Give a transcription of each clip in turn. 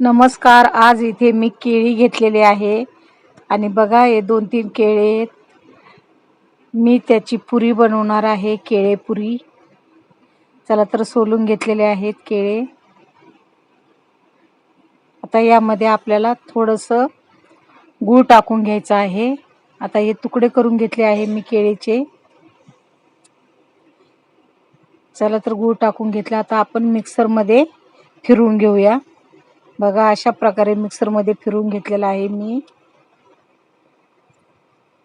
नमस्कार आज इथे मी केळी घेतलेली आहे. आणि बघा हे दोन तीन केळे मी त्याची पुरी बनवणार आहे केळे पुरी. चला तर सोलून घेतलेले आहेत केळे. आता यामध्ये आपल्याला थोडंसं गूळ टाकून घ्यायचं आहे. आता हे तुकडे करून घेतले आहे मी केळीचे. चला तर गूळ टाकून घेतला. आता आपण मिक्सरमध्ये फिरवून घेऊया. बघा अशा प्रकारे मिक्सरमध्ये फिरून घेतलेलं आहे मी.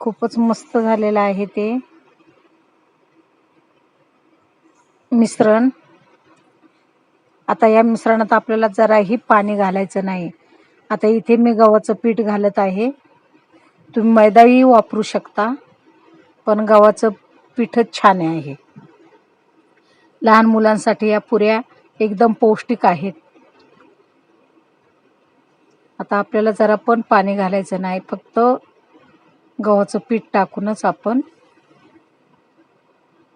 खूपच मस्त झालेलं आहे ते मिश्रण. आता या मिश्रणात आपल्याला जराही पाणी घालायचं नाही. आता इथे मी गव्हाचं पीठ घालत आहे. तुम्ही मैदाही वापरू शकता पण गव्हाचं पीठच छान आहे. लहान मुलांसाठी या पुऱ्या एकदम पौष्टिक आहेत. आता आपल्याला जरा पण पाणी घालायचं नाही फक्त गव्हाचं पीठ टाकूनच आपण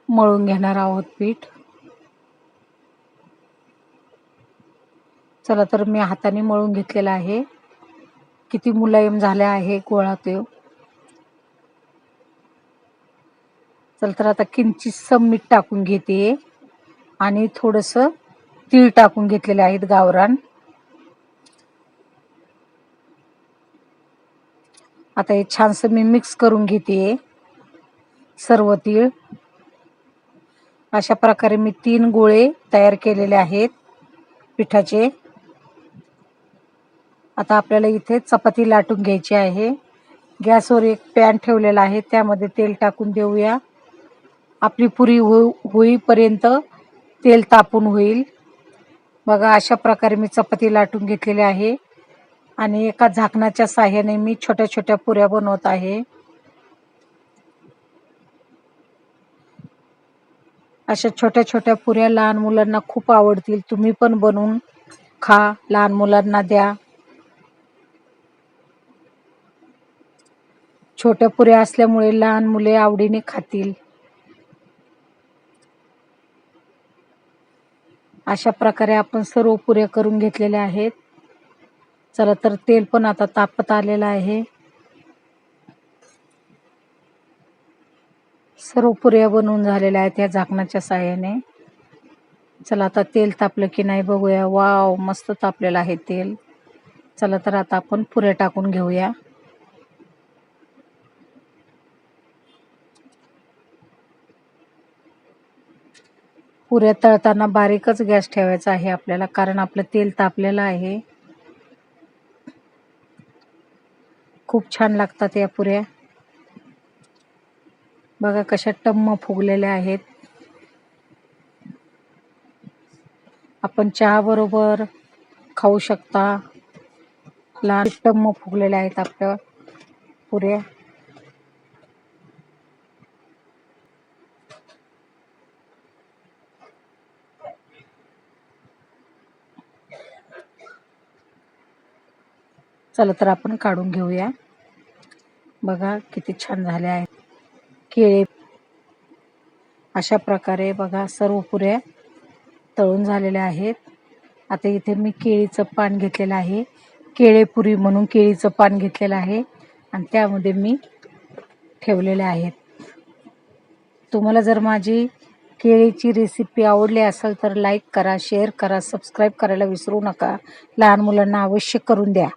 मळून घेणार आहोत पीठ. चला तर मी हाताने मळून घेतलेला आहे. किती मुलायम झाले आहे गोळा तो. चल तर आता किंचितस मीठ टाकून घेते. आणि थोडंसं तीळ टाकून घेतलेले आहेत गावरान. आता हे छानसं मी मिक्स करून घेते सर्व तीळ. अशा प्रकारे मी तीन गोळे तयार केलेले आहेत पिठाचे. आता आपल्याला इथे चपाती लाटून घ्यायची आहे. गॅसवर एक पॅन ठेवलेला आहे. त्यामध्ये तेल टाकून देऊया. आपली पुरी हो होईपर्यंत तेल तापून होईल. बघा अशा प्रकारे मी चपाती लाटून घेतलेली आहे. आणि एका झाकणाच्या साह्याने मी छोट्या छोट्या पुऱ्या बनवत आहे. अशा छोट्या छोट्या पुऱ्या लहान मुलांना खूप आवडतील. तुम्ही पण बनवून खा. लहान मुलांना द्या. छोट्या पुऱ्या असल्यामुळे लहान मुले आवडीने खातील. अशा प्रकारे आपण सर्व पुऱ्या करून घेतलेल्या आहेत. चला तर तेल पण आता तापत आलेलं आहे. सर्व पुऱ्या बनवून झालेल्या आहेत या झाकणाच्या साह्याने. चला आता तेल तापलं की नाही बघूया. वाव मस्त तापलेलं आहे तेल. चला तर आता आपण पुऱ्या टाकून घेऊया. पुऱ्या तळताना बारीकच गॅस ठेवायचा आहे आपल्याला कारण आपलं तेल तापलेलं आहे. खूप छान लागतात या पुऱ्या. बघा कशा टम्म फुगलेल्या आहेत. आपण चहा बरोबर खाऊ शकता. लहान टम्म फुगलेल्या आहेत आपल्या पुऱ्या. चला तर आपण काढून घेऊया. बघा किती छान झाले आहेत. केळे अशा प्रकारे बघा सर्व पुऱ्या तळून झालेल्या आहेत. आता इथे मी केळीचं पान घेतलेलं आहे. केळेपुरी म्हणून केळीचं पान घेतलेलं आहे. आणि त्यामध्ये मी ठेवलेले आहेत. तुम्हाला जर माझी केळीची रेसिपी आवडली असेल तर लाईक करा शेअर करा सबस्क्राईब करायला विसरू नका. लहान मुलांना अवश्य करून द्या.